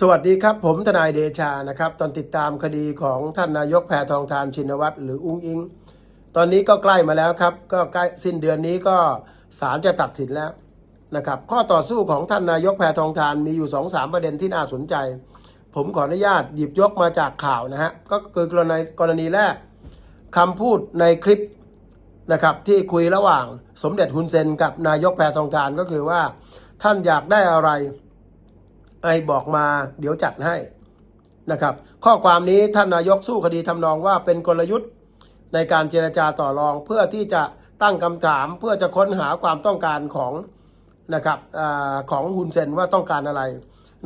สวัสดีครับ ผมทนายเดชานะครับ ตอนติดตามคดีของท่านนายกแพทองทานชินวัตรหรืออุ้งอิง ตอนนี้ก็ใกล้มาแล้วครับ ก็ใกล้สิ้นเดือนนี้ก็ศาลจะตัดสินแล้วนะครับข้อต่อสู้ของท่านนายกแพทองทานมีอยู่สองสามประเด็นที่น่าสนใจ ผมขออนุญาตหยิบยกมาจากข่าวนะฮะก็คือกรณีกรณีแรกคำพูดในคลิปนะครับที่คุยระหว่างสมเด็จฮุนเซนกับนายกแพทองทานก็คือว่า ท่านอยากได้อะไร ไอบอกมาเดี๋ยวจัดให้นะครับ ข้อความนี้ท่านนายกสู้คดีทำนองว่าเป็นกลยุทธ์ในการเจรจาต่อรองเพื่อที่จะตั้งคำถามเพื่อจะค้นหาความต้องการของนะครับอของฮุนเซนว่าต้องการอะไร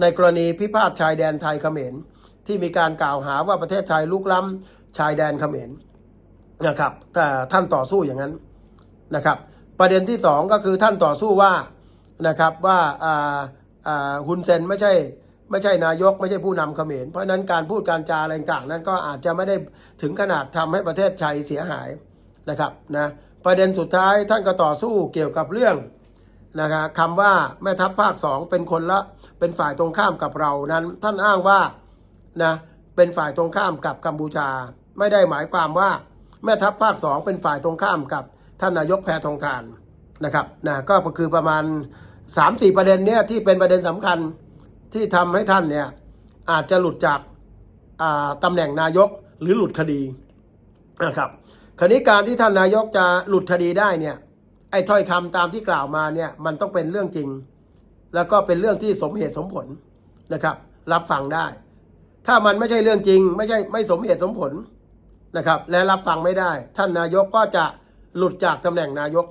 ในกรณีพิพาทชายแดนไทยเขมร ที่มีการกล่าวหาว่าประเทศไทยลุกล้ำชายแดนเขมรนะครับแต่ท่านต่อสู้อย่างนั้นนะครับ ประเด็นที่สองก็คือท่านต่อสู้ว่านะครับว่าอ่าอ่า ฮุนเซนไม่ใช่ไม่ใช่นายกไม่ใช่ผู้นำเขมร เพราะนั้นการพูดการจาอะไรต่างนั้นก็อาจจะไม่ได้ถึงขนาดทำให้ประเทศไทยเสียหายนะครับนะประเด็นสุดท้ายท่านก็ต่อสู้เกี่ยวกับเรื่องนะครับคำว่าแม่ทัพภาคสองเป็นคนละเป็นฝ่ายตรงข้ามกับเรานั้น ท่านอ้างว่านะเป็นฝ่ายตรงข้ามกับกัมพูชา ไม่ได้หมายความว่าแม่ทัพภาคสองเป็นฝ่ายตรงข้ามกับท่านนายกแพทองทานนะครับนะก็คือประมาณ สามสี่ประเด็นเนี้ยที่เป็นประเด็นสำคัญที่ทำให้ท่านเนี่ยอาจจะหลุดจากาตำแหน่งนายกหรือหลุดคดีนะครับคราวนี้การที่ท่านนายกจะหลุดคดีได้เนี่ยไอ้ถ้อยคำตามที่กล่าวมาเนี่ยมันต้องเป็นเรื่องจริง แล้วก็เป็นเรื่องที่สมเหตุสมผลนะครับ รับฟังได้ ถ้ามันไม่ใช่เรื่องจริง ไม่ใช่ไม่สมเหตุสมผลนะครับ และรับฟังไม่ได้ ท่านนายกก็จะหลุดจากตำแหน่งนายก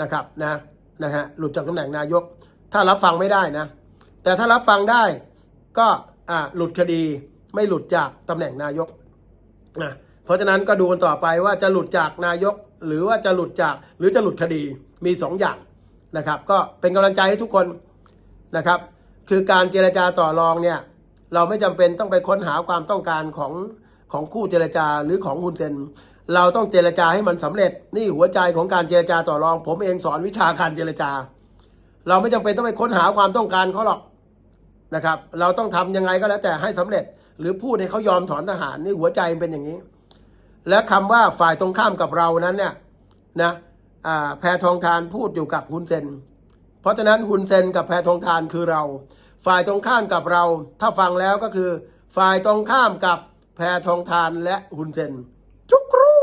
นะครับนะ นะฮะหลุดจากตำแหน่งนายก ถ้ารับฟังไม่ได้นะ แต่ถ้ารับฟังได้ก็อ่าหลุดคดีไม่หลุดจากตำแหน่งนายกนะเพราะฉะนั้นก็ดูกันต่อไปว่าจะหลุดจากนายก หรือว่าจะหลุดจากหรือจะหลุดคดีมีสองอย่างนะครับ ก็เป็นกำลังใจให้ทุกคนนะครับ คือการเจรจาต่อรองเนี่ยเราไม่จำเป็นต้องไปค้นหาความต้องการของของคู่เจรจาหรือของฮุนเซน เราต้องเจรจาให้มันสำเร็จ นี่หัวใจของการเจรจาต่อรอง ผมเองสอนวิชาการเจรจา เราไม่จำเป็นต้องไปค้นหาความต้องการเขาหรอกนะครับ เราต้องทำยังไงก็แล้วแต่ให้สำเร็จ หรือพูดให้เขายอมถอนทหารนี่หัวใจมันเป็นอย่างนี้ และคำว่าฝ่ายตรงข้ามกับเรานั้นเนี่ยนะแพทองทานพูดอยู่กับฮุนเซนเพราะฉะนั้นฮุนเซนกับแพทองทานคือเรา ฝ่ายตรงข้ามกับเรา ถ้าฟังแล้วก็คือ ฝ่ายตรงข้ามกับแพทองทานและฮุนเซนจุกรู